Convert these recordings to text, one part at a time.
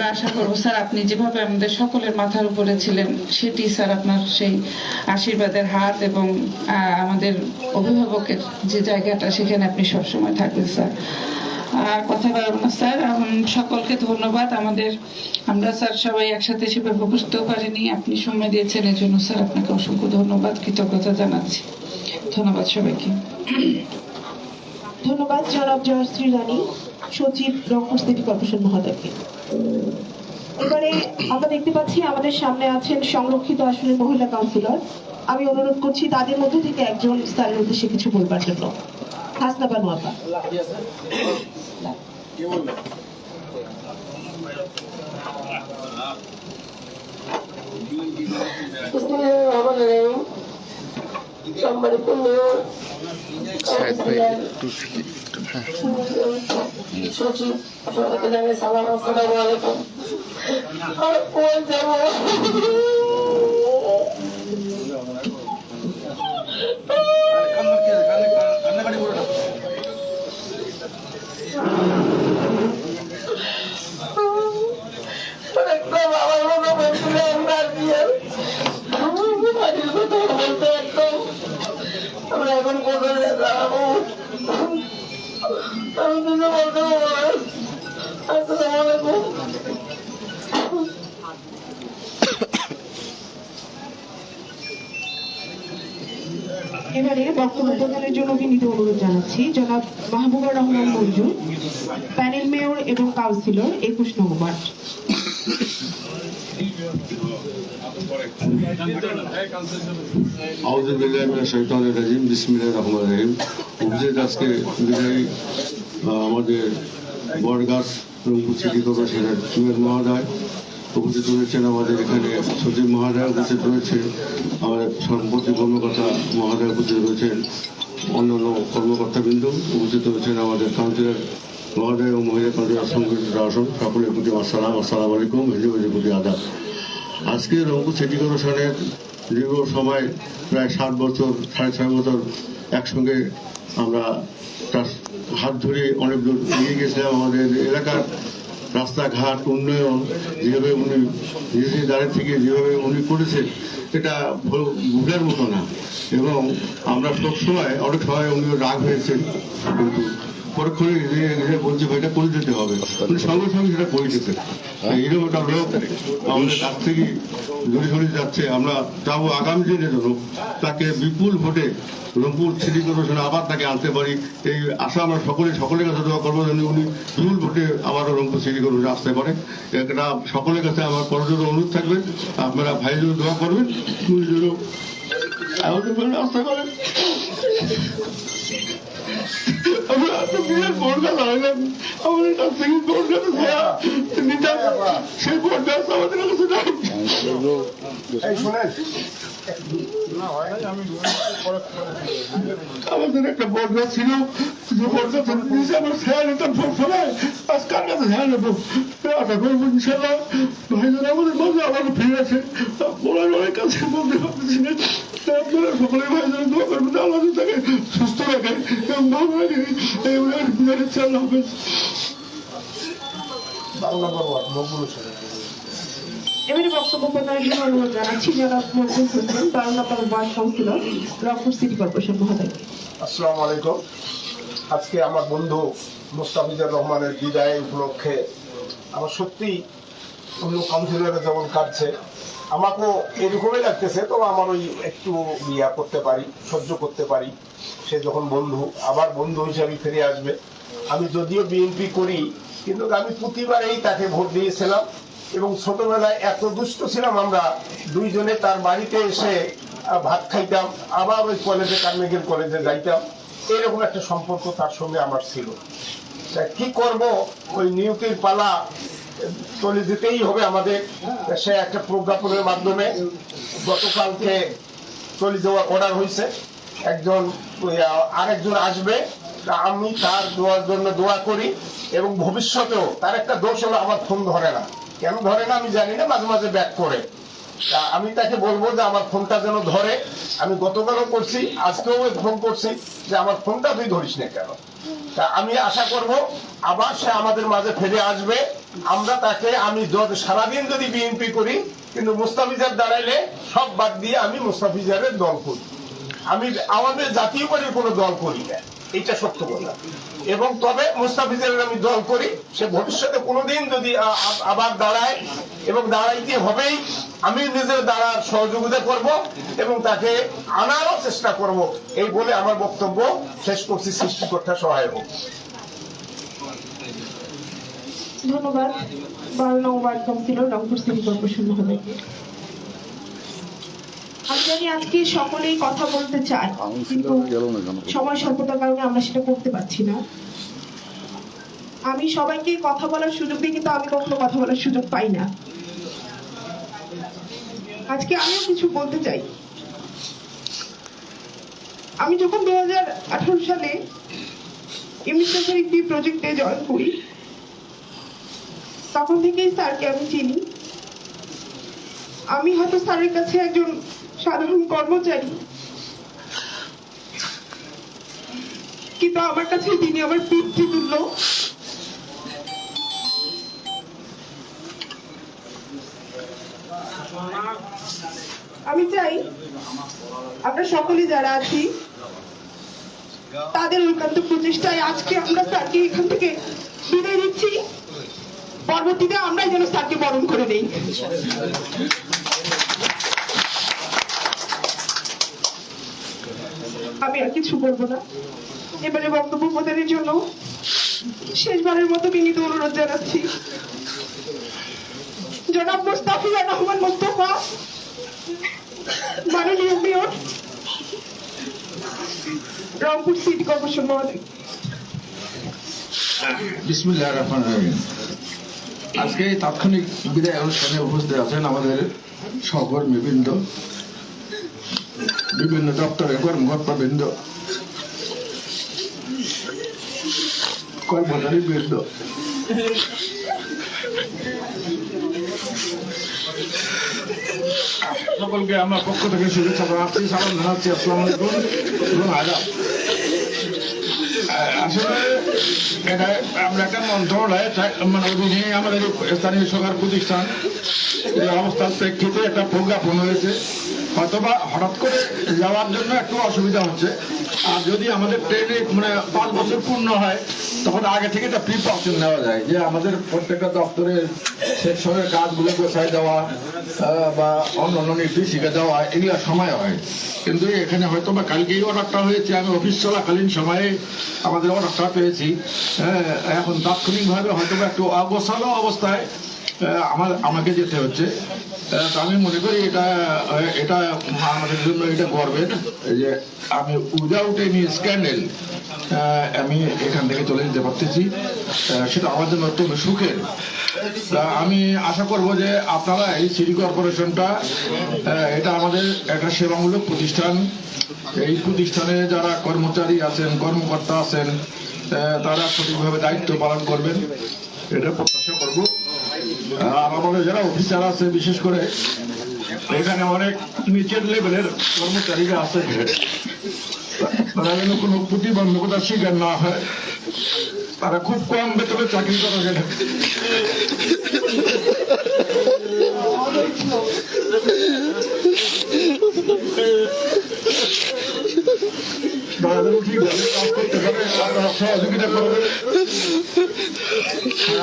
আমরা আশা করব, স্যার, আপনি যেভাবে আমাদের সকলের মাথার উপরে ছিলেন, সেটি স্যার আপনার সেই আশীর্বাদের হাত এবং আমাদের অভিভাবকের যে জায়গাটা, সেখানে আপনি সবসময় থাকবেন, স্যার। আর কথা বলব না, স্যার। সকলকে ধন্যবাদ। আমাদের, আমরা, স্যার, সবাই একসাথে সেভাবে বুঝতেও পারিনি। আপনি সময় দিয়েছেন এর জন্য স্যার, আপনাকে অসংখ্য ধন্যবাদ, কৃতজ্ঞতা জানাচ্ছি। ধন্যবাদ সবাইকে। ধন্যবাদ, জনাব জয়শ্রী রানী সচিব রংপুর সিটি কর্পোরেশন মহোদয়কে। এবারে আমরা দেখতে পাচ্ছি আমাদের সামনে আছেন সংরক্ষিত আসনের মহিলা কাউন্সিলর আমি অনুরোধ করছি তাদের মধ্যে থেকে একজন স্যারের উদ্দেশ্যে কিছু বলবার জন্য। হাসনা মাতা আপা সম্মানিত হ্যাঁ সচিব সবাইকে জানাই সালাম আসসালামু আলাইকুম। আর কোন যাব এবারে বক্তব্য প্রদানের জন্য বিনীত অনুরোধ জানাচ্ছি। জনাব মাহবুবুর রহমান মঞ্জু, প্যানেল মেয়র এবং কাউন্সিলর, একুশ নম্বর ওয়ার্ড আমাদের বরগাছ সিটি কর্পোরেশনের মেয়র মহোদয়। উপস্থিত রয়েছেন আমাদের এখানে সচিব মহোদয়, উপস্থিত রয়েছে আমাদের সম্পত্তি কর্মকর্তা মহোদয় উপস্থিত রয়েছেন, অন্যান্য কর্মকর্তাবৃন্দ উপস্থিত রয়েছেন আমাদের কাউন্সিলর মহোদয় ও মহিলা কাউন্সিলর সংগঠিত আসন। সকলের প্রতি আসসালাম আসসালাম আলাইকুম হিন্দু প্রতি আদাব। আজকে রংপুর সিটি কর্পোরেশনের দীর্ঘ সময়, প্রায় সাত বছর, সাড়ে ছয় বছর একসঙ্গে আমরা তার হাত ধরে অনেক দূর এগিয়ে গেছিলাম আমাদের এলাকার রাস্তাঘাট, উন্নয়ন, যেভাবে উনি নিজের দাঁড়িয়ে থেকে যেভাবে উনি করেছেন, এটা ভুল- ভুলের মতো না। এবং আমরা সবসময়, অনেক সময় উনি রাগ হয়েছেন, কিন্তু পরক্ষণে নিজে নিজে বলছে ভাই, এটা করে দিতে হবে। সঙ্গে সঙ্গে সেটা করে একটা লোক আমাদের কাছ থেকে যাচ্ছে। আমরা চাবো আগামী জন্য তাকে বিপুল ভোটে রংপুর সিটি কর্পোরেশন আবার তাকে আনতে পারি। এই আশা আমরা সকলে সকলের কাছে দোয়া করব যেন উনি বিপুল ভোটে আবারও রংপুর সিটি কর্পোরেশন আসতে পারে এটা সকলের কাছে আমার করজোর অনুরোধ থাকবে। আপনারা ভাই জন্য দোয়া করবেন। উনি যেন আমাদের আসতে পারেন। আমরা তো বিয়ের বোর্ডটা লাগালাম আমাদের কাছ থেকে বোর্ডটা নিতাম সেই বোর্ডটা আমাদের কাছে। নাই আমাদের একটা বর্গা ছিল। যে বর্গা থেকে নিচে আমার খেয়াল নিতাম সবসময় আজ কার কাছে খেয়াল নেব আশা করব ইনশাল্লাহ ভাইজান আমাদের মাঝে আবার ফিরে আছে ওনার অনেক কাছে বলতে পারতেছি না আপনারা সকলে ভাইজান দোয়া করবেন আল্লাহ তাকে সুস্থ রাখে এবং ভালো রাখে এই উনার বিদায় ইচ্ছা আল্লাহ হাফেজ এবারে বক্তব্য প্রদানের জন্য অনুরোধ জানাচ্ছি জনাব মঞ্জুর হোসেন বারো নম্বর ward councillor Rangpur city corporation মহোদয়কে আসসালামু আলাইকুম। আজকে আমার বন্ধু মুস্তাফিজুর রহমানের বিদায় উপলক্ষে আমার সত্যি অন্য কাউন্সিলরে যেমন কাটছে, আমাকেও এরকমই লাগতেছে আমার ওই একটু ইয়া করতে পারি, সহ্য করতে পারি। সে যখন বন্ধু, আবার বন্ধু হিসাবে ফিরে আসবে। আমি যদিও বিএনপি করি, কিন্তু আমি প্রতিবারেই তাকে ভোট দিয়েছিলাম এবং ছোটবেলায় এত দুষ্ট ছিলাম আমরা, দুইজনে তার বাড়িতে এসে ভাত খাইতাম, আবার ওই কলেজে কার্মিকের কলেজে যাইতাম। এরকম একটা সম্পর্ক তার সঙ্গে আমার ছিল। কি করব? ওই নিয়তির পালা চলে যেতেই হবে আমাদের সে একটা প্রজ্ঞাপনের মাধ্যমে। গতকালকে চলে যাওয়ার অর্ডার হয়েছে। একজন আরেকজন আসবে। আমি তার দোয়ার জন্য দোয়া করি এবং ভবিষ্যতেও তার একটা দোষ হলো আমার ফোন ধরে না। কেন ধরে না আমি জানি না, মাঝে মাঝে ব্যাক করে। আমি তাকে বলব যে আমার ফোনটা যেন ধরে। আমি গতকালও করছি, আজকেও ফোন করছি যে আমার ফোনটা তুই ধরিস না কেন? তা আমি আশা করব আবার সে আমাদের মাঝে ফিরে আসবে। আমরা তাকে, আমি সারাদিন যদি বিএনপি করি, কিন্তু মুস্তাফিজার দাঁড়াইলে সব বাদ দিয়ে আমি মুস্তাফিজারের দল করি। আমি আমাদের জাতীয় পার্টির কোনো দল করি না। এটা সত্য কথা। এবং তবে মুস্তাফিজের আমি দল করি, সে ভবিষ্যতে কোনোদিন যদি আবার দাঁড়ায়, এবং দাঁড়াইতে হবেই, আমি নিজের দাঁড়ার সহযোগিতা করব এবং তাকে আনারও চেষ্টা করব। এই বলে আমার বক্তব্য শেষ করছি, সৃষ্টিকর্তা সহায় হোক ধন্যবাদ। বারো নং ward councillor Rangpur city corporation মহোদয়কে আমি জানি আজকে সকলেই কথা বলতে চায় কিন্তু সময় স্বল্পতার কারণে আমরা সেটা করতে পারছি না। আমি সবাইকে কথা বলার সুযোগ দিই কিন্তু আমি কখনো কথা বলার সুযোগ পাই না। আজকে আমিও কিছু বলতে চাই। আমি যখন দু হাজার আঠারো সালে ইমিগ্রেশন একটি প্রজেক্টে জয়েন করি তখন থেকেই স্যারকে আমি চিনি। আমি হয়তো স্যারের কাছে একজন সাধারণ কর্মচারী। কিন্তু আমার কাছে তিনি আমার পিতৃতুল্য আমি চাই আমরা সকলে যারা আছি, তাদের ঐকান্ত প্রচেষ্টায় আজকে আমরা স্যারকে এখান থেকে বিদায় দিচ্ছি পরবর্তীতে আমরাই যেন স্যারকে বরণ করে নেই। আমি আর কিছু বলব না। এবারে বক্তব্য প্রদানের জন্য শেষবারের মতো বিনীত অনুরোধ জানাচ্ছি। জনাব মোস্তাফিজুর রহমান মোস্তফা, মাননীয় মেয়র, রংপুর সিটি কর্পোরেশন মহোদয়। আজকে তাৎক্ষণিক বিদায় অনুষ্ঠানে উপস্থিত আছেন আমাদের সহকর্মীবৃন্দ বিভিন্ন দপ্তরের কর্মকর্তাবৃন্দ কর্মচারী বৃন্দ। সকলকে আমার পক্ষ থেকে শুভেচ্ছা জানাচ্ছি, সালাম জানাচ্ছি, আসসালামু আলাইকুম। এবং আসলে এটা আমরা মানে আমাদের স্থানীয় সরকার প্রতিষ্ঠান অবস্থার প্রেক্ষিতে একটা প্রজ্ঞাপন হয়েছে। হয়তোবা হঠাৎ করে যাওয়ার জন্য একটু অসুবিধা হচ্ছে। আর যদি আমাদের ট্রেনে মানে পাঁচ বছর পূর্ণ হয় তখন আগে থেকে একটা প্রিপারেশন নেওয়া যায় যে আমাদের প্রত্যেকটা দপ্তরের সেকশনের কাজগুলো গোছায় দেওয়া বা অন্য অন্য নির্দেশিকা দেওয়া এগুলো সময় হয়। কিন্তু এখানে হয়তো বা কালকেই অর্ডারটা হয়েছে আমি অফিস চলাকালীন সময়ে আমাদের অর্ডারটা পেয়েছি। হ্যাঁ, এখন তাৎক্ষণিকভাবে হয়তো বা একটু অগোছালো অবস্থায় আমার, আমাকে যেতে হচ্ছে। আমি মনে করি এটা এটা আমাদের জন্য এটা গর্বের যে আমি উইদাউট এনি স্ক্যান্ডেল আমি এখান থেকে চলে যেতে পারতেছি। সেটা আমার জন্য অত্যন্ত সুখের। আমি আশা করব যে আপনারা এই সিটি কর্পোরেশনটা এটা আমাদের একটা সেবামূলক প্রতিষ্ঠান। এই প্রতিষ্ঠানে যারা কর্মচারী আছেন, কর্মকর্তা আছেন তারা সঠিকভাবে দায়িত্ব পালন করবেন। এটা প্রত্যাশা করব। আমাদের যারা অফিসার আছে, বিশেষ করে এখানে অনেক নিচের লেভেলের কর্মচারীরা আছে। তারা যেন কোনো প্রতিবন্ধকতার শিকার না হয়। তারা খুব কম বেতনে চাকরি করা যায়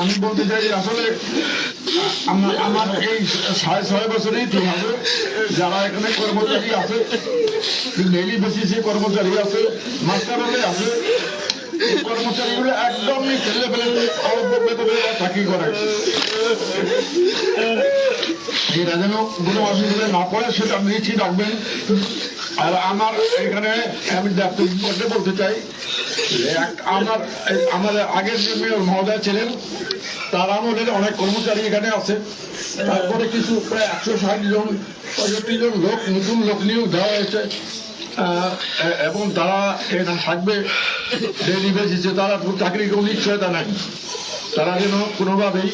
আমি বলতে চাই আসলে আমার এই সাড়ে ছয় বছরের ইতিহাসে যারা এখানে কর্মচারী আছে ডেইলি বেসিসে কর্মচারী আছে মাস্টারলে আছে কর্মচারীগুলো একদম নিচের লেভেলের অল্প বেতনে চাকরি করে। এরা যেন কোনো অসুবিধা না পড়ে, সেটা নিশ্চিত রাখবেন আর আমার এখানে আমি ডাক্তার বলতে চাই আমার আমাদের আগের যে মেয়র মহোদয় ছিলেন, তার আমলে অনেক কর্মচারী এখানে আছে। তারপরে কিছু প্রায় একশো ষাট জন, পঁয়ষট্টি জন লোক, নতুন লোক নিয়োগ দেওয়া হয়েছে। এবং তারা এখানে থাকবে ডেলি বেসিসে তারা চাকরির কোনো নিশ্চয়তা নাই। তারা যেন কোনোভাবেই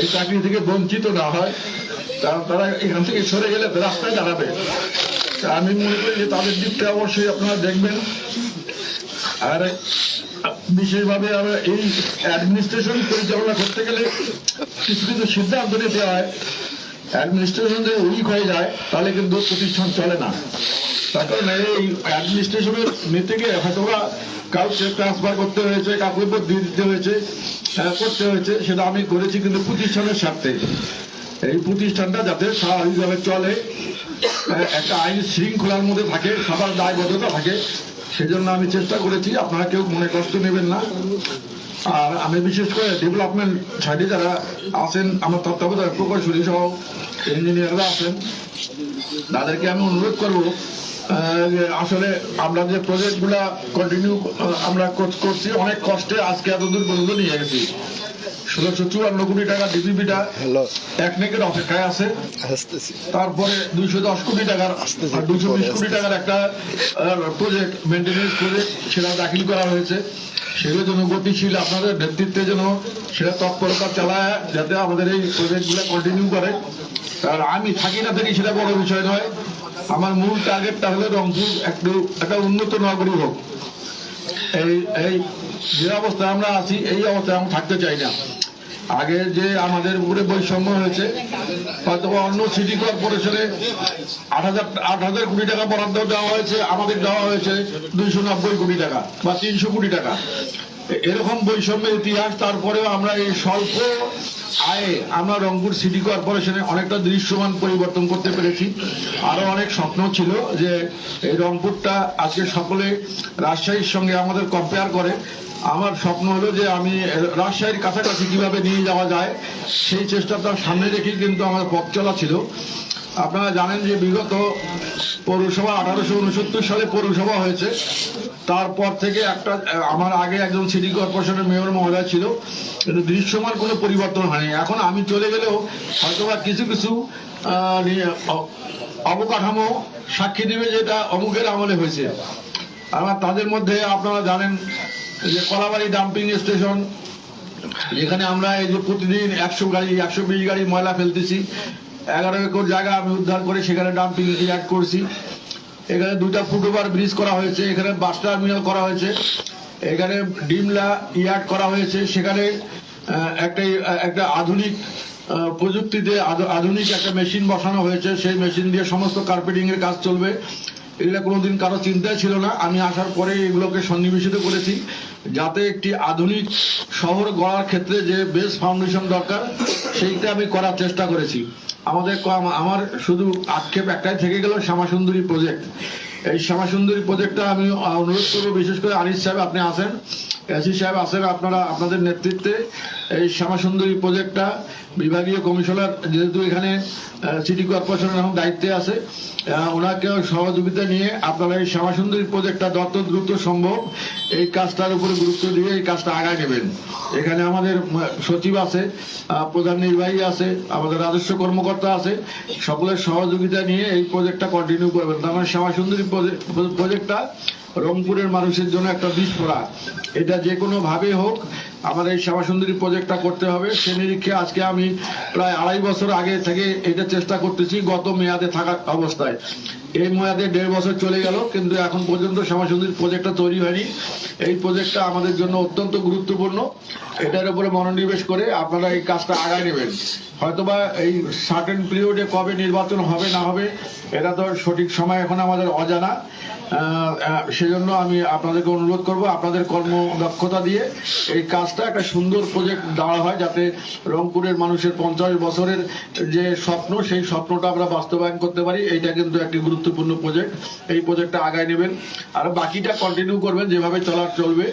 এই চাকরি থেকে বঞ্চিত না হয়। তারা এখান থেকে সরে গেলে রাস্তায় দাঁড়াবে। আমি মনে করি যে তাদের দিকটা অবশ্যই আপনারা দেখবেন। আর বিশেষভাবে আমরা এই অ্যাডমিনিস্ট্রেশন পরিচালনা করতে গেলে কিছু কিছু সিদ্ধান্ত নিতে হয়। অ্যাডমিনিস্ট্রেশন যদি উইক হয়ে যায়, তাহলে কিন্তু প্রতিষ্ঠান চলে না। তার কারণে এই অ্যাডমিনিস্ট্রেশনের নিতে গিয়ে হয়তো কাউকে ট্রান্সফার করতে হয়েছে, কাউকে দিয়ে দিতে হয়েছে করতে হয়েছে, সেটা আমি করেছি কিন্তু প্রতিষ্ঠানের স্বার্থে। এই প্রতিষ্ঠানটা যাতে স্বাভাবিকভাবে চলে একটা আইন শৃঙ্খলার মধ্যে থাকে, সবার দায়বদ্ধতা থাকে, সেজন্য আমি চেষ্টা করেছি, আপনারা কেউ মনে কষ্ট নেবেন না। আর আমি বিশেষ করে ডেভেলপমেন্ট সাইডে যারা আছেন, আমার তত্ত্বাবধায়ক, প্রকৌশলী সহ ইঞ্জিনিয়াররা আছেন, তাদেরকে আমি অনুরোধ করব আসলে আমরা যে প্রজেক্টগুলা কন্টিনিউ আমরা করছি, অনেক কষ্টে আজকে এত দূর পর্যন্ত নিয়ে গেছি। ষোলোশো চুয়ান্ন কোটি টাকা ডিপিপিটা হ্যালো। এক নেকের অপেক্ষায় আছে। তারপরে দুইশো দশ কোটি টাকার দুইশো বিশ কোটি টাকার একটা প্রজেক্ট মেনটেন্যান্স প্রজেক্ট সেটা দাখিল করা হয়েছে। সেগুলো যেন গতিশীল আপনাদের নেতৃত্বে যেন সেটা তৎপরতা চালায় যাতে আমাদের এই প্রজেক্টগুলো কন্টিনিউ করে। আর আমি থাকি না থাকি সেটা বড় বিষয় নয়। আমার মূল টার্গেটটা হলো রংপুর একটু একটা উন্নত নগরী হোক। এই এই যে অবস্থায় আমরা আছি এই অবস্থায় আমরা থাকতে চাই না। আগে যে আমাদের উপরে বৈষম্য হয়েছে হয়তো অন্য সিটি কর্পোরেশনে আট হাজার আট হাজার কোটি টাকা বরাদ্দ দেওয়া হয়েছে, আমাদের দেওয়া হয়েছে দুইশো নব্বই কোটি টাকা বা তিনশো কোটি টাকা। এরকম বৈষম্যের ইতিহাস, তারপরেও আমরা এই স্বল্প আয়ে আমরা রংপুর সিটি কর্পোরেশনে অনেকটা দৃশ্যমান পরিবর্তন করতে পেরেছি। আরও অনেক স্বপ্ন ছিল যে এই রংপুরটা আজকে সকলে রাজশাহীর সঙ্গে আমাদের কম্পেয়ার করে। আমার স্বপ্ন হলো যে আমি রাজশাহীর কাছাকাছি কীভাবে নিয়ে যাওয়া যায়, সেই চেষ্টাটা সামনে রেখেই কিন্তু আমার পথ চলা ছিল। আপনারা জানেন যে বিগত পৌরসভা আঠারোশো উনসত্তর সালে পৌরসভা হয়েছে। তারপর থেকে একটা, আমার আগে একজন সিটি কর্পোরেশনের মেয়র মহোদয় ছিল। কিন্তু দৃশ্যমান কোনো পরিবর্তন হয়নি। এখন আমি চলে গেলেও হয়তোবা কিছু কিছু অবকাঠামো সাক্ষী দেবে যেটা অমুকের আমলে হয়েছে। আমার তাদের মধ্যে আপনারা জানেন যে কলাবাড়ি ডাম্পিং স্টেশন যেখানে আমরা এই যে প্রতিদিন একশো গাড়ি, একশো বিশ গাড়ি ময়লা ফেলতেছি। এগারো একর জায়গা আমি উদ্ধার করে সেখানে ডাম্পিং ইয়ার্ড করছি। এখানে দুইটা ফুটওভার ব্রিজ করা হয়েছে, এখানে বাস টার্মিনাল করা হয়েছে, এখানে ডিমলা ইয়ার্ড করা হয়েছে। সেখানে একটা একটা আধুনিক প্রযুক্তিতে আধ- আধুনিক একটা মেশিন বসানো হয়েছে। সেই মেশিন দিয়ে সমস্ত কার্পেটিং এর কাজ চলবে। এগুলো কোনোদিন কারও চিন্তায় ছিল না। আমি আসার পরে এগুলোকে সন্নিবেশিত করেছি। যাতে একটি আধুনিক শহর গড়ার ক্ষেত্রে যে বেস ফাউন্ডেশন দরকার, সেইটা আমি করার চেষ্টা করেছি। আমাদের আমার শুধু আক্ষেপ একটাই থেকে গেল, শ্যামাসুন্দরী প্রজেক্ট এই শ্যামাসুন্দরী প্রজেক্টটা আমি অনুরোধ করব বিশেষ করে আনিস সাহেব, আপনি আসেন। এসি সাহেব আছেন আপনারা আপনাদের নেতৃত্বে এই শ্যামাসুন্দরী প্রজেক্টটা। বিভাগীয় কমিশনার যেহেতু এখানে সিটি কর্পোরেশনের এখন দায়িত্বে আছে আহ, ওনাকে সহযোগিতা নিয়ে আপনারা এই শ্যামাসুন্দরী প্রজেক্টটা যত দ্রুত সম্ভব এই কাজটার উপরে গুরুত্ব দিয়ে এই কাজটা আগায় নেবেন। এখানে আমাদের সচিব আছে প্রধান নির্বাহী আছে আমাদের রাজস্ব কর্মকর্তা আছে সকলের সহযোগিতা নিয়ে এই প্রজেক্টটা কন্টিনিউ করবেন। তার মানে শ্যামাসুন্দরী প্রজে- প্রজেক্টটা রংপুরের মানুষের জন্য একটা বিস্ফোরা এটা যে কোনো ভাবে হোক আমাদের এই শ্যামাসুন্দরী প্রজেক্টটা করতে হবে। সে নিরীক্ষে আজকে আমি প্রায় আড়াই বছর আগে থেকে এটা চেষ্টা করতেছি গত মেয়াদে থাকা অবস্থায়। এই মেয়াদে দেড় বছর চলে গেল, কিন্তু এখন পর্যন্ত শ্যামাসুন্দরী প্রজেক্টটা তৈরি হয়নি। এই প্রজেক্টটা আমাদের জন্য অত্যন্ত গুরুত্বপূর্ণ। এটার উপরে মনোনিবেশ করে আপনারা এই কাজটা আগায় নেবেন। হয়তোবা এই সার্টেন পিরিয়ডে কবে নির্বাচন হবে, না হবে, এটা তো সঠিক সময় এখন আমাদের অজানা। সেজন্য আমি আপনাদেরকে অনুরোধ করব আপনাদের কর্মদক্ষতা দিয়ে এই কাজটা একটা সুন্দর প্রজেক্ট দাঁড়া হয় যাতে রংপুরের মানুষের পঞ্চাশ বছরের যে স্বপ্ন, সেই স্বপ্নটা আমরা বাস্তবায়ন করতে পারি। এইটা কিন্তু একটি গুরুত্বপূর্ণ প্রজেক্ট এই প্রজেক্টটা আগায় নেবেন। আর বাকিটা কন্টিনিউ করবেন, যেভাবে চলার চলবে।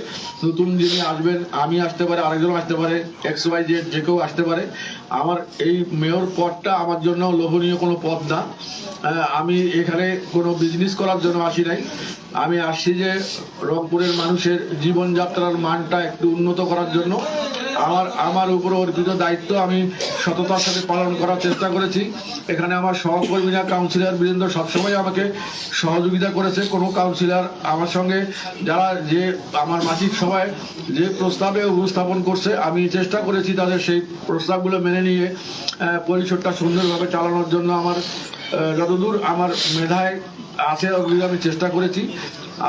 নতুন যিনি আসবেন, আমি আসতে পারে, আরেকজন আসতে পারে এক্স ওয়াই জেড যে কেউ আসতে পারে। আমার এই মেয়র পদটা আমার জন্য লোভনীয় কোনো পদ না। আমি এখানে কোনো বিজনেস করার জন্য আসি নাই। আমি আসছি যে রংপুরের মানুষের জীবনযাত্রার মানটা একটু উন্নত করার জন্য। আমার আমার উপর অর্পিত দায়িত্ব আমি সততার সাথে পালন করার চেষ্টা করেছি। এখানে আমার সহকর্মীরা কাউন্সিলর বৃন্দ সবসময় আমাকে সহযোগিতা করেছে। কোনো কাউন্সিলর আমার সঙ্গে যারা যে আমার মাসিক সভায় যে প্রস্তাবে উপস্থাপন করছে, আমি চেষ্টা করেছি তাদের সেই প্রস্তাবগুলো মেনে নিয়ে পরিষদটা সুন্দরভাবে চালানোর জন্য আমার যতদূর আমার মেধায় আছে আমি চেষ্টা করেছি।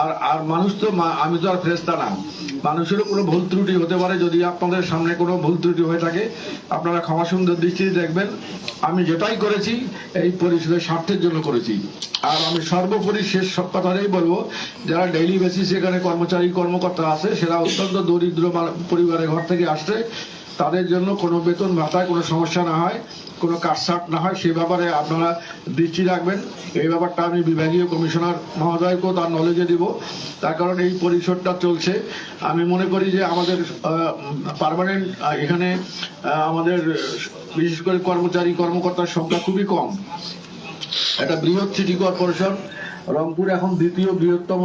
আর আর মানুষ তো আমি তো আর ফেরেস্তা না। মানুষেরও কোনো ভুল ত্রুটি হতে পারে যদি আপনাদের সামনে কোনো ভুল ত্রুটি হয়ে থাকে। আপনারা ক্ষমা সুন্দর দৃষ্টিতে দেখবেন। আমি যেটাই করেছি, এই পরিষদের স্বার্থের জন্য করেছি। আর আমি সর্বোপরি শেষ সব কথাটাই বলব, যারা ডেইলি বেসিস এখানে কর্মচারী, কর্মকর্তা আছে সেটা অত্যন্ত দরিদ্র পরিবারের ঘর থেকে আসছে। তাদের জন্য কোনো বেতন ভাতায় কোনো সমস্যা না হয়, কোনো কাটসাট না হয়, সে ব্যাপারে আপনারা দৃষ্টি রাখবেন। এই ব্যাপারটা আমি বিভাগীয় কমিশনার মহোদয়কেও তার নলেজে দিব। তার কারণ এই পরিষদটা চলছে। আমি মনে করি যে আমাদের পারমানেন্ট এখানে আমাদের, বিশেষ করে কর্মচারী কর্মকর্তার সংখ্যা খুবই কম। একটা বৃহৎ সিটি কর্পোরেশন। রংপুর এখন দ্বিতীয় বৃহত্তম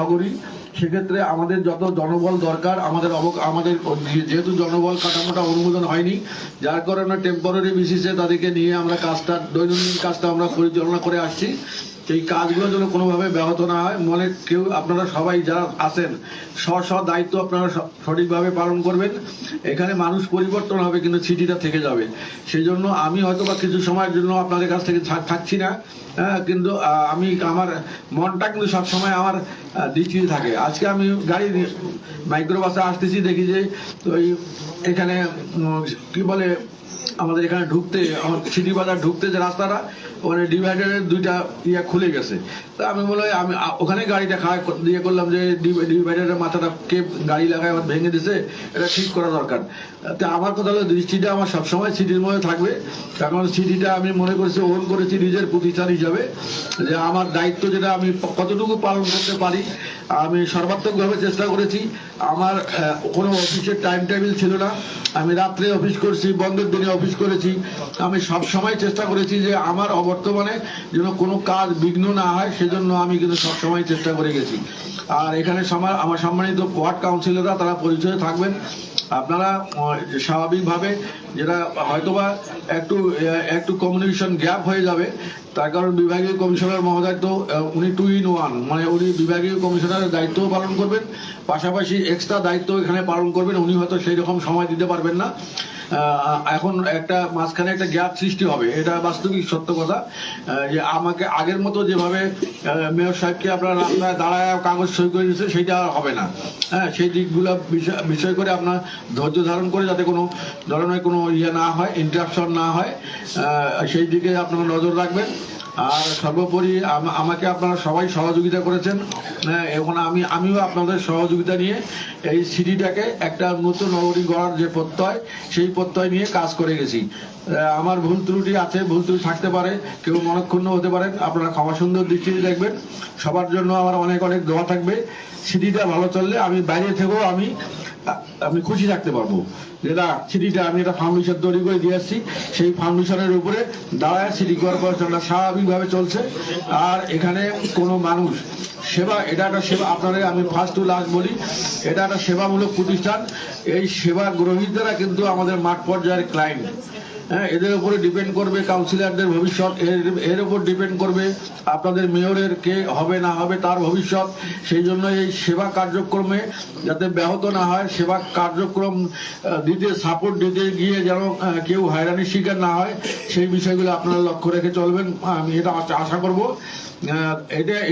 নগরী। সেক্ষেত্রে আমাদের যত জনবল দরকার, আমাদের আমাদের যেহেতু জনবল কাঠামোটা অনুমোদন হয়নি, যার কারণে টেম্পোরারি বেসিসে তাদেরকে নিয়ে আমরা কাজটা দৈনন্দিন কাজটা আমরা পরিচালনা করে আসছি। এই কাজগুলো যেন কোনোভাবে ব্যাহত না হয়। মনে কেউ আপনারা সবাই যারা আছেন স্ব স্ব দায়িত্ব আপনারা সঠিকভাবে পালন করবেন। এখানে মানুষ পরিবর্তন হবে কিন্তু সিটিটা থেকে যাবে। সেই জন্য আমি হয়তো বা কিছু সময়ের জন্য আপনাদের কাছ থেকে থাক- থাকছি না হ্যাঁ, কিন্তু আমি আমার মনটা কিন্তু সবসময় আমার দৃষ্টিতে থাকে। আজকে আমি গাড়ি মাইক্রোবাসে আসতেছি দেখি যে ওই এখানে কি বলে আমাদের এখানে ঢুকতে, আমার সিটি বাজার ঢুকতে যে রাস্তাটা, ওখানে ডিভাইডারের দুইটা ইয়া খুলে গেছে। তা আমি বলে আমি ওখানে গাড়িটা কর- দিয়ে করলাম যে ডিভ- ডিভাইডারের মাথাটা কে গাড়ি লাগায়, আমার ভেঙে দিছে, এটা ঠিক করা দরকার। তা আমার কথা হলো দৃষ্টিটা আমার সবসময় সিটির মধ্যে থাকবে। কারণ সিটিটা আমি মনে করছি ওন করেছি নিজের প্রতিষ্ঠান হিসাবে, যে আমার দায়িত্ব যেটা আমি কতটুকু পালন করতে পারি, আমি সর্বাত্মকভাবে চেষ্টা করেছি। আমার কোনো অফিসের টাইম টেবিল ছিল না। আমি রাত্রে অফিস করছি, বন্ধের দিনে অফিস করেছি, আমি সব সময় চেষ্টা করেছি যে আমার অবর্তমানে যেন কোনো কাজ বিঘ্ন না হয়, সেজন্য আমি কিন্তু সব সময় চেষ্টা করে গেছি। আর এখানে আমার সম্মানিত ওয়ার্ড কাউন্সিলররা তারা পরিচয়ে থাকবেন। আপনারা স্বাভাবিকভাবে যেটা হয়তোবা একটু একটু কমিউনিকেশন গ্যাপ হয়ে যাবে, তার কারণ বিভাগীয় কমিশনার মহোদয় তো উনি টু ইন ওয়ান মানে উনি বিভাগীয় কমিশনারের দায়িত্বও পালন করবেন, পাশাপাশি এক্সট্রা দায়িত্ব এখানে পালন করবেন, উনি হয়তো সেই রকম সময় দিতে পারবেন না। এখন একটা মাঝখানে একটা গ্যাপ সৃষ্টি হবে। এটা বাস্তবিক সত্য কথা যে আমাকে আগের মতো যেভাবে মেয়র সাহেবকে আপনার রাস্তায় দাঁড়ায় কাগজ সই করে দিচ্ছে সেটা হবে না। হ্যাঁ সেই দিকগুলো বিষয় করে আপনার ধৈর্য ধারণ করে যাতে কোনো ধরনের কোনো ইয়ে না হয় ইন্টারাপশন না হয় সেই দিকে আপনারা নজর রাখবেন। আর সর্বোপরি আম- আমাকে আপনারা সবাই সহযোগিতা করেছেন। হ্যাঁ, এখন আমি আমিও আপনাদের সহযোগিতা নিয়ে এই সিটিটাকে একটা নতুন নগরী গড়ার যে প্রত্যয় সেই প্রত্যয় নিয়ে কাজ করে গেছি। আমার ভুল ত্রুটি আছে ভুল ত্রুটি থাকতে পারে কেউ মনক্ষুণ্ণ হতে পারেন আপনারা ক্ষমা সুন্দর দৃষ্টিতে দেখবেন। সবার জন্য আমার অনেক অনেক দোয়া থাকবে। সিটিটা ভালো চললে আমি বাইরে থেকেও আমি আমি খুশি থাকতে পারব। যেটা সিটিটা আমি একটা ফাউন্ডেশন তৈরি করে দিয়ে আসছি, সেই ফাউন্ডেশনের উপরে দাঁড়ায় সিটি কর্পোরেশনটা স্বাভাবিকভাবে চলছে। আর এখানে কোনো মানুষ, সেবা, এটা একটা সেবা, আপনাদের আমি ফার্স্ট টু লাস্ট বলি, এটা একটা সেবামূলক প্রতিষ্ঠান। এই সেবা গ্রহীতারা কিন্তু আমাদের মাঠ পর্যায়ের ক্লায়েন্ট হ্যাঁ এদের উপরে ডিপেন্ড করবে কাউন্সিলরদের ভবিষ্যৎ। এর এর উপর ডিপেন্ড করবে আপনাদের মেয়রের কে হবে, না হবে, তার ভবিষ্যৎ। সেই জন্য এই সেবা কার্যক্রমে যাতে ব্যাহত না হয়, সেবা কার্যক্রম দিতে সাপোর্ট দিতে গিয়ে যেন কেউ হয়রানির শিকার না হয়, সেই বিষয়গুলো আপনারা লক্ষ্য রেখে চলবেন। আমি এটা আশা- আশা করব। আহ,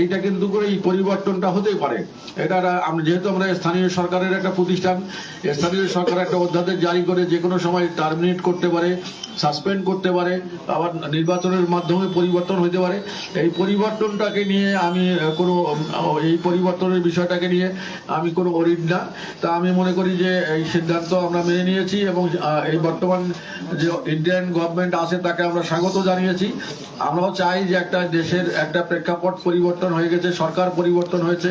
এটা কিন্তু করে এই পরিবর্তনটা হতেই পারে। এটা আমরা যেহেতু আমরা স্থানীয় সরকারের একটা প্রতিষ্ঠান স্থানীয় সরকার একটা অধ্যাদেশ জারি করে যে কোনো সময় টার্মিনেট করতে পারে সাসপেন্ড করতে পারে আবার নির্বাচনের মাধ্যমে পরিবর্তন হতে পারে। এই পরিবর্তনটাকে নিয়ে আমি কোনো এই পরিবর্তনের বিষয়টাকে নিয়ে আমি কোনো অরিড না। তা আমি মনে করি যে এই সিদ্ধান্ত আমরা মেনে নিয়েছি এবং এই বর্তমান যে ইন্ডিয়ান গভর্নমেন্ট আছে তাকে আমরা স্বাগত জানিয়েছি। আমরাও চাই যে একটা দেশের একটা প্রেক্ষাপট পরিবর্তন হয়ে গেছে, সরকার পরিবর্তন হয়েছে,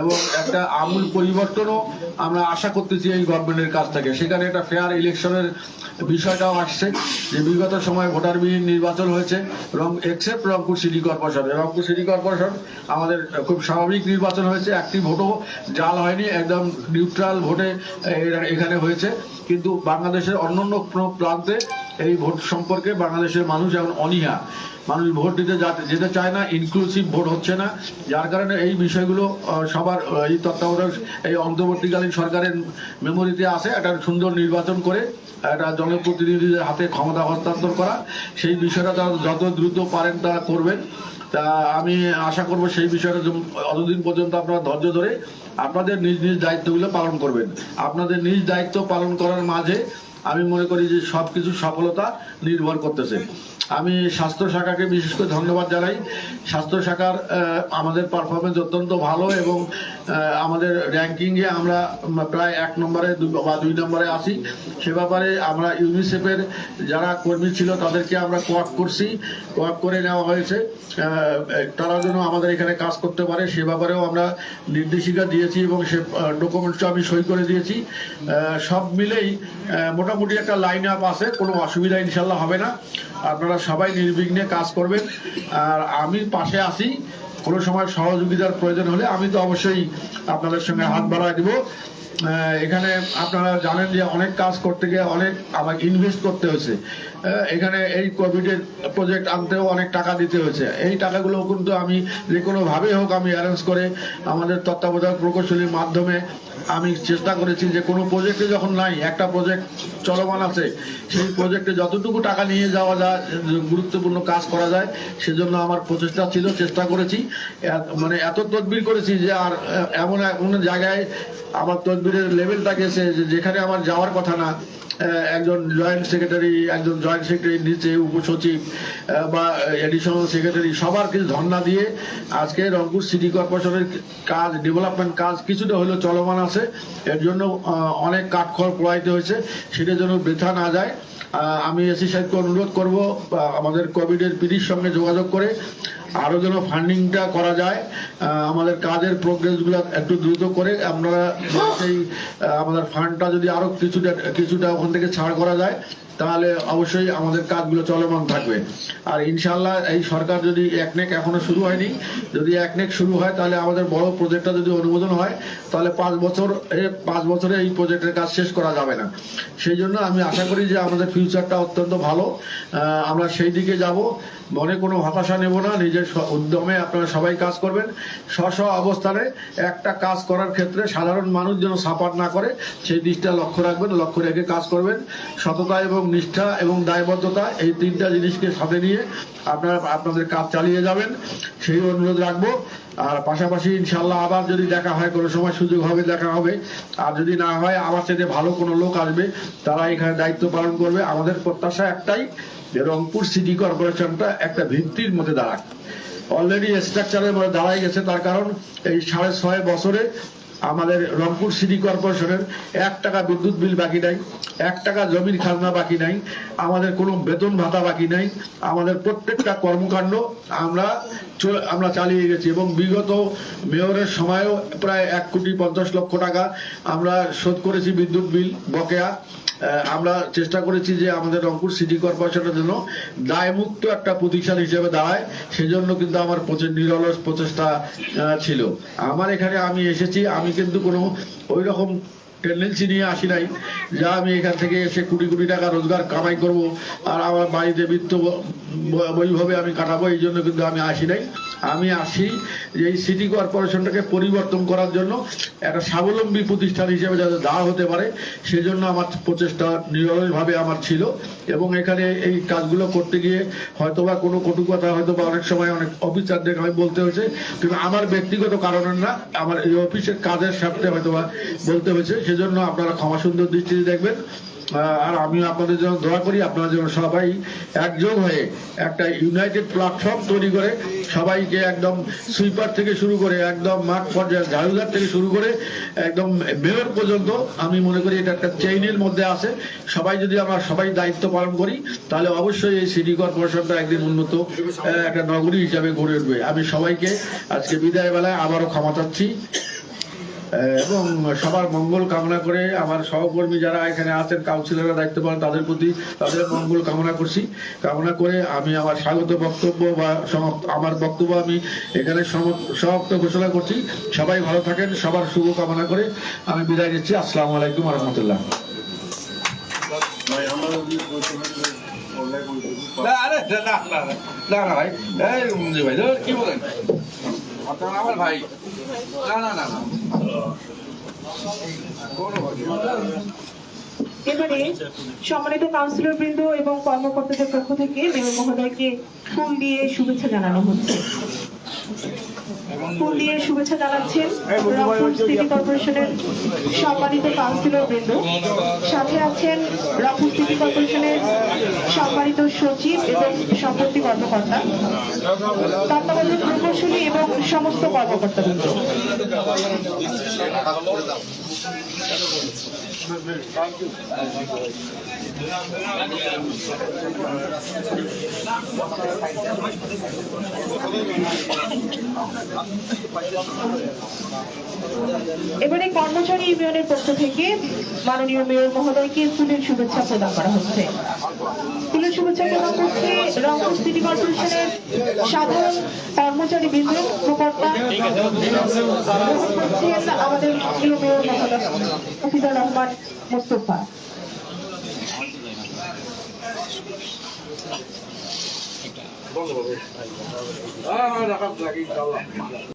এবং একটা আমূল পরিবর্তনও আমরা আশা করতেছি এই গভর্নমেন্টের কাছ থেকে। সেখানে একটা ফেয়ার ইলেকশনের বিষয়টাও আসছে, যে বিগত সময় ভোটারবিহীন নির্বাচন হয়েছে, এবং except Rangpur city corporation Rangpur city corporation আমাদের খুব স্বাভাবিক নির্বাচন হয়েছে, একটি ভোটও জাল হয়নি, একদম নিউট্রাল ভোটে এখানে হয়েছে। কিন্তু বাংলাদেশের অন্যান্য কোনো প্রান্তে এই ভোট সম্পর্কে বাংলাদেশের মানুষ এখন অনীহা। মানুষ ভোট দিতে যাতে- চায় না ইনক্লুসিভ ভোট হচ্ছে না। যার কারণে এই বিষয়গুলো সবার এই তত্ত্বাবধায়ক, এই অন্তর্বর্তীকালীন সরকারের মেমোরিতে আসে একটা সুন্দর নির্বাচন করে একটা জনপ্রতিনিধিদের হাতে ক্ষমতা হস্তান্তর করা। সেই বিষয়টা তারা যত দ্রুত পারেন তারা করবেন। তা আমি আশা করব সেই বিষয়টা অতদিন পর্যন্ত আপনারা ধৈর্য ধরে আপনাদের নিজ নিজ দায়িত্বগুলো পালন করবেন। আপনাদের নিজ দায়িত্ব পালন করার মাঝে আমি মনে করি যে সব কিছু সফলতা নির্ভর করতেছে। আমি স্বাস্থ্য শাখাকে বিশেষ করে ধন্যবাদ জানাই। স্বাস্থ্য শাখার আমাদের পারফরমেন্স অত্যন্ত ভালো এবং আমাদের র্যাঙ্কিংয়ে আমরা প্রায় এক নম্বরে বা দুই নম্বরে আসি সে ব্যাপারে আমরা ইউনিসেফের যারা কর্মী ছিল তাদেরকে আমরা কোয়াক করছি। কোয়াক করে নেওয়া হয়েছে। তারা যেন আমাদের এখানে কাজ করতে পারে সে ব্যাপারেও আমরা নির্দেশিকা দিয়েছি এবং সে ডকুমেন্টসটা আমি সই করে দিয়েছি। সব মিলেই আহ, মোটামুটি একটা লাইন আপ আছে, কোনো অসুবিধা ইনশাল্লাহ হবে না। আপনারা সবাই নির্বিঘ্নে কাজ করবেন। আর আমি পাশে আসি কোনো সময় সহযোগিতার প্রয়োজন হলে আমি তো অবশ্যই আপনাদের সঙ্গে হাত বাড়ায় দেবো। এখানে আপনারা জানেন যে অনেক কাজ করতে গিয়ে অনেক আমাকে ইনভেস্ট করতে হয়েছে। এখানে এই কোভিডের প্রজেক্ট আনতেও অনেক টাকা দিতে হয়েছে। এই টাকাগুলো কিন্তু আমি যে কোনোভাবে হোক আমি অ্যারেঞ্জ করে আমাদের তত্ত্বাবধায়ক প্রকৌশলীর মাধ্যমে আমি চেষ্টা করেছি যে কোনো প্রজেক্টে যখন নাই, একটা প্রজেক্ট চলমান আছে, সেই প্রজেক্টে যতটুকু টাকা নিয়ে যাওয়া যায়, গুরুত্বপূর্ণ কাজ করা যায়, সেজন্য আমার প্রচেষ্টা ছিল, চেষ্টা করেছি। মানে এত তদবির করেছি যে আর, এমন এমন জায়গায় আমার তদবিরের লেভেলটা গেছে যেখানে আমার যাওয়ার কথা না একজন জয়েন্ট সেক্রেটারি, একজন জয়েন্ট সেক্রেটারি, নিচে উপসচিব বা এডিশনাল সেক্রেটারি, সবার কিছু ধর্ণা দিয়ে আজকে রংপুর সিটি কর্পোরেশনের কাজ ডেভেলপমেন্ট কাজ কিছুটা হলেও চলমান আছে। এর জন্য অনেক কাঠখড় পোড়াইতে হয়েছে। সেটা যেন বৃথা না যায়। আমি এসি সাহেবকে অনুরোধ করব আমাদের কোভিডের পিডির সঙ্গে যোগাযোগ করে আরও যেন ফান্ডিংটা করা যায়। আমাদের কাজের প্রোগ্রেসগুলো একটু দ্রুত করে আমরা সেই আমাদের ফান্ডটা যদি আরও কিছুটা কিছুটা ওখান থেকে ছাড় করা যায়। তাহলে অবশ্যই আমাদের কাজগুলো চলমান থাকবে। আর ইনশাল্লাহ এই সরকার যদি একনেক এখনও শুরু হয়নি, যদি একনেক শুরু হয়, তাহলে আমাদের বড় প্রজেক্টটা যদি অনুমোদন হয়, তাহলে পাঁচ বছর পাঁচ বছরে এই প্রজেক্টের কাজ শেষ করা যাবে না। সেই জন্য আমি আশা করি যে আমাদের ফিউচারটা অত্যন্ত ভালো। আমরা সেই দিকে যাব। মনে কোনো হতাশা নেব না, নিজের উদ্যমে আপনারা সবাই কাজ করবেন। স্ব স্ব অবস্থানে একটা কাজ করার ক্ষেত্রে সাধারণ মানুষ যেন সাপাট না করে, সেই দিকটা লক্ষ্য রাখবেন, লক্ষ্য রেখে কাজ করবেন। সততা এবং নিষ্ঠা এবং দায়বদ্ধতা, এই তিনটা জিনিসকে সাথে নিয়ে আপনারা আপনাদের কাজ চালিয়ে যাবেন। সেই অনুরোধ রাখব। আর পাশাপাশি ইনশাল্লাহ আবার যদি দেখা হয়, কোনো সময় সুযোগ হবে, দেখা হবে। আর যদি না হয় আবার সেটা ভালো কোনো লোক আসবে, তারা এখানে দায়িত্ব পালন করবে। আমাদের প্রত্যাশা একটাই যে রংপুর সিটি কর্পোরেশনটা একটা ভিত্তির মধ্যে দাঁড়াক অলরেডি স্ট্রাকচারের মধ্যে দাঁড়াই গেছে, তার কারণ এই সাড়ে ছয় বছরে আমাদের রংপুর সিটি কর্পোরেশনের এক টাকা বিদ্যুৎ বিল বাকি নাই, এক টাকা জমির খাজনা বাকি নাই, আমাদের কোনো বেতন ভাতা বাকি নাই, আমাদের প্রত্যেকটা কর্মকাণ্ড আমরা আমরা চালিয়ে গেছি এবং বিগত মেয়রের সময়ও প্রায় এক কোটি পঞ্চাশ লক্ষ টাকা আমরা শোধ করেছি বিদ্যুৎ বিল বকেয়া। আমরা চেষ্টা করেছি যে আমাদের রংপুর সিটি কর্পোরেশনের জন্য দায়মুক্ত একটা প্রতিষ্ঠান হিসেবে দাঁড়ায়। সেজন্য কিন্তু আমার নিরলস প্রচেষ্টা ছিল। আমার এখানে আমি এসেছি, আমি কিন্তু কোনো ওই রকম টেন্ডেন্সি নিয়ে আসি নাই যা আমি এখান থেকে এসে কুড়ি কোটি টাকা রোজগার কামাই করব আর আমার বাড়িতে বৃত্ত বৈভাবে আমি কাটাবো, এই জন্য কিন্তু আমি আসি নাই। আমি আসি যে এই সিটি কর্পোরেশনটাকে পরিবর্তন করার জন্য একটা স্বাবলম্বী প্রতিষ্ঠান হিসেবে যাতে দাঁড় হতে পারে, সেজন্য আমার প্রচেষ্টা নিরলসভাবে আমার ছিল। এবং এখানে এই কাজগুলো করতে গিয়ে হয়তোবা কোনো কটু কথা হয়তো বা অনেক সময় অনেক অফিসার অফিসারদের আমি বলতে হয়েছে, কিন্তু আমার ব্যক্তিগত কারণের না, আমার এই অফিসের কাজের স্বার্থে হয়তোবা বলতে হয়েছে। সেজন্য আপনারা ক্ষমা সুন্দর দৃষ্টিতে দেখবেন। আর আমি আপনাদের জন্য দোয়া করি, আপনারা যেন সবাই একযোগ হয়ে একটা ইউনাইটেড প্ল্যাটফর্ম তৈরি করে, সবাইকে একদম সুইপার থেকে শুরু করে, একদম মাঠ পর্যায়ে ঝাড়ুদার থেকে শুরু করে, একদম মেয়র পর্যন্ত, আমি মনে করি এটা একটা চেইনের মধ্যে আছে। সবাই যদি আমরা সবাই দায়িত্ব পালন করি, তাহলে অবশ্যই এই সিটি কর্পোরেশনটা একদিন উন্নত একটা নগরী হিসাবে গড়ে উঠবে। আমি সবাইকে আজকে বিদায় বেলায় আবারও ক্ষমা চাচ্ছি। এবং সবার মঙ্গল কামনা করে আমার সহকর্মী যারা এখানে আছেন কাউন্সিলররা দায়িত্ব পালন তাদের প্রতি তাদের মঙ্গল কামনা করছি। কামনা করে আমি আমার স্বাগত বক্তব্য বা আমার বক্তব্য আমি এখানে সম- সমাপ্ত ঘোষণা করছি। সবাই ভালো থাকেন সবার শুভ কামনা করে আমি বিদায় নিচ্ছি। আসসালামু আলাইকুম রহমতুল্লাহ না না না না ভাই। ভাই কি বলেন? এবারে সম্মানিত কাউন্সিলর বৃন্দ এবং কর্মকর্তাদের পক্ষ থেকে মেয়র মহোদয়কে ফুল দিয়ে শুভেচ্ছা জানানো হচ্ছে। ফুল দিয়ে শুভেচ্ছা জানাচ্ছেন রংপুর সিটি কর্পোরেশনের সম্মানিত কাউন্সিলর বৃন্দ। সাথে আছেন রংপুর সিটি কর্পোরেশনের সম্মানিত সচিব এবং সম্পত্তি কর্মকর্তা তত্ত্বাবধায়ক প্রকৌশলী এবং সমস্ত কর্মকর্তা বৃন্দ এবারে কর্মচারী ইউনিয়নের পক্ষ থেকে মাননীয় মেয়র মহোদয়কে ফুলের শুভেচ্ছা প্রদান করা হচ্ছে। ফুলের শুভেচ্ছা প্রদান করছে রংপুর সিটি কর্পোরেশনের সাধারণ কর্মচারী বৃন্দ, প্রকর্তা আমাদের প্রিয় মেয়র মহোদয় রহমান। মোস্তফা লাগে, ইনশাআল্লাহ।